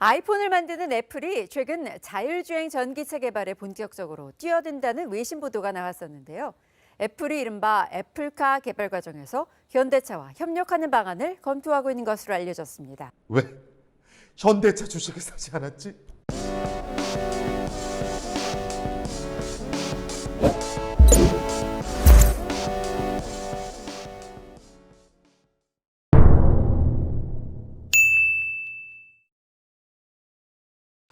아이폰을 만드는 애플이 최근 자율주행 전기차 개발에 본격적으로 뛰어든다는 외신 보도가 나왔었는데요. 애플이 이른바 애플카 개발 과정에서 현대차와 협력하는 방안을 검토하고 있는 것으로 알려졌습니다. 왜? 현대차 주식을 사지 않았지?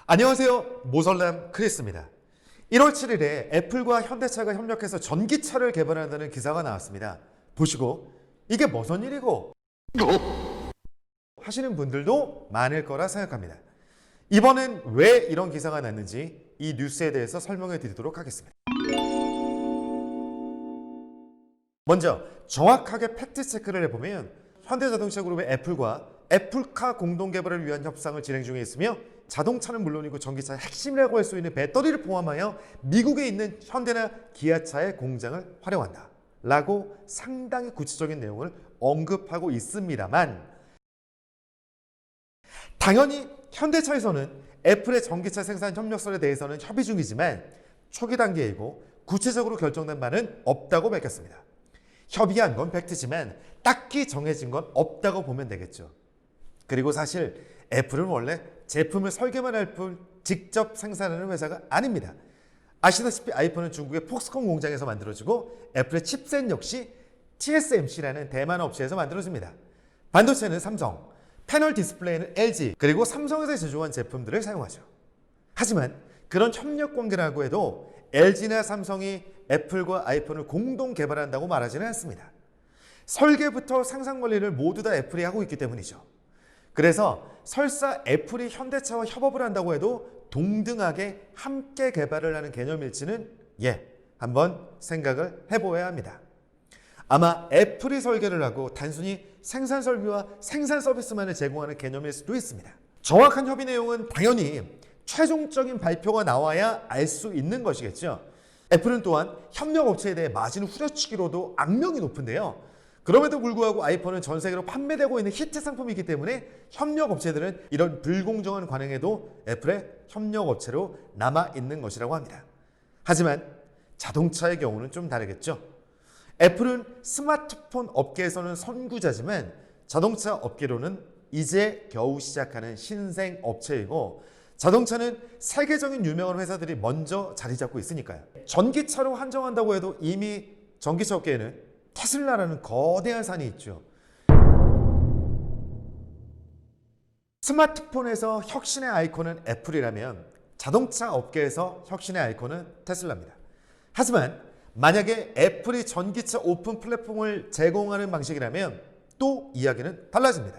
안녕하세요. 모설남 크리스입니다. 1월 7일에 애플과 현대차가 협력해서 전기차를 개발한다는 기사가 나왔습니다. 보시고 이게 무슨 일이고 하시는 분들도 많을 거라 생각합니다. 이번엔 왜 이런 기사가 났는지 이 뉴스에 대해서 설명해 드리도록 하겠습니다. 먼저 정확하게 팩트 체크를 해보면 현대자동차 그룹의 애플과 애플카 공동 개발을 위한 협상을 진행 중에 있으며 자동차는 물론이고 전기차의 핵심이라고 할 수 있는 배터리를 포함하여 미국에 있는 현대나 기아차의 공장을 활용한다. 라고 상당히 구체적인 내용을 언급하고 있습니다만 당연히 현대차에서는 애플의 전기차 생산 협력설에 대해서는 협의 중이지만 초기 단계이고 구체적으로 결정된 바는 없다고 밝혔습니다. 협의한 건 팩트지만 딱히 정해진 건 없다고 보면 되겠죠. 그리고 사실 애플은 원래 제품을 설계만 할 뿐 직접 생산하는 회사가 아닙니다. 아시다시피 아이폰은 중국의 폭스콘 공장에서 만들어지고 애플의 칩셋 역시 TSMC라는 대만 업체에서 만들어집니다. 반도체는 삼성, 패널 디스플레이는 LG, 그리고 삼성에서 제조한 제품들을 사용하죠. 하지만 그런 협력 관계라고 해도 LG나 삼성이 애플과 아이폰을 공동 개발한다고 말하지는 않습니다. 설계부터 생산 관리를 모두 다 애플이 하고 있기 때문이죠. 그래서 설사 애플이 현대차와 협업을 한다고 해도 동등하게 함께 개발을 하는 개념일지는 예, 한번 생각을 해보아야 합니다. 아마 애플이 설계를 하고 단순히 생산 설비와 생산 서비스만을 제공하는 개념일 수도 있습니다. 정확한 협의 내용은 당연히 최종적인 발표가 나와야 알 수 있는 것이겠죠. 애플은 또한 협력 업체에 대해 마진 후려치기로도 악명이 높은데요. 그럼에도 불구하고 아이폰은 전 세계로 판매되고 있는 히트 상품이기 때문에 협력 업체들은 이런 불공정한 관행에도 애플의 협력 업체로 남아 있는 것이라고 합니다. 하지만 자동차의 경우는 좀 다르겠죠. 애플은 스마트폰 업계에서는 선구자지만 자동차 업계로는 이제 겨우 시작하는 신생 업체이고 자동차는 세계적인 유명한 회사들이 먼저 자리 잡고 있으니까요. 전기차로 한정한다고 해도 이미 전기차 업계에는 테슬라라는 거대한 산이 있죠. 스마트폰에서 혁신의 아이콘은 애플이라면 자동차 업계에서 혁신의 아이콘은 테슬라입니다. 하지만 만약에 애플이 전기차 오픈 플랫폼을 제공하는 방식이라면 또 이야기는 달라집니다.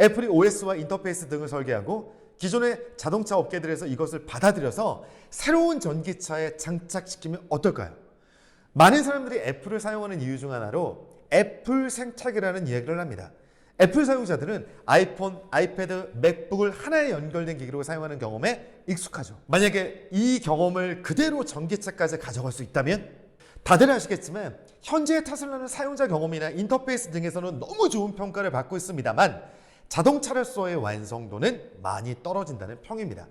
애플이 OS와 인터페이스 등을 설계하고 기존의 자동차 업계들에서 이것을 받아들여서 새로운 전기차에 장착시키면 어떨까요? 많은 사람들이 애플을 사용하는 이유 중 하나로 애플 생착이라는 이야기를 합니다. 애플 사용자들은 아이폰, 아이패드, 맥북을 하나에 연결된 기기로 사용하는 경험에 익숙하죠. 만약에 이 경험을 그대로 전기차까지 가져갈 수 있다면 다들 아시겠지만 현재 테슬라는 사용자 경험이나 인터페이스 등에서는 너무 좋은 평가를 받고 있습니다만 자동차로서의 완성도는 많이 떨어진다는 평입니다.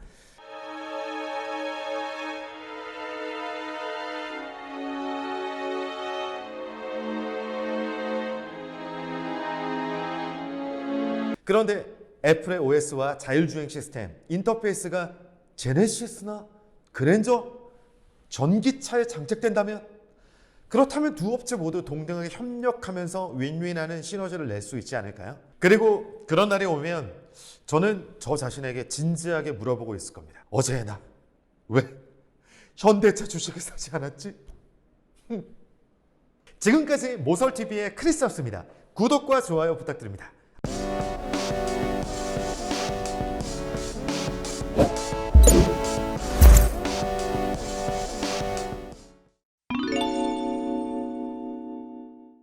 그런데 애플의 OS와 자율주행 시스템, 인터페이스가 제네시스나 그랜저, 전기차에 장착된다면 그렇다면 두 업체 모두 동등하게 협력하면서 윈윈하는 시너지를 낼 수 있지 않을까요? 그리고 그런 날이 오면 저는 저 자신에게 진지하게 물어보고 있을 겁니다. 어제 나 왜 현대차 주식을 사지 않았지? 지금까지 모설TV의 크리스였습니다. 구독과 좋아요 부탁드립니다.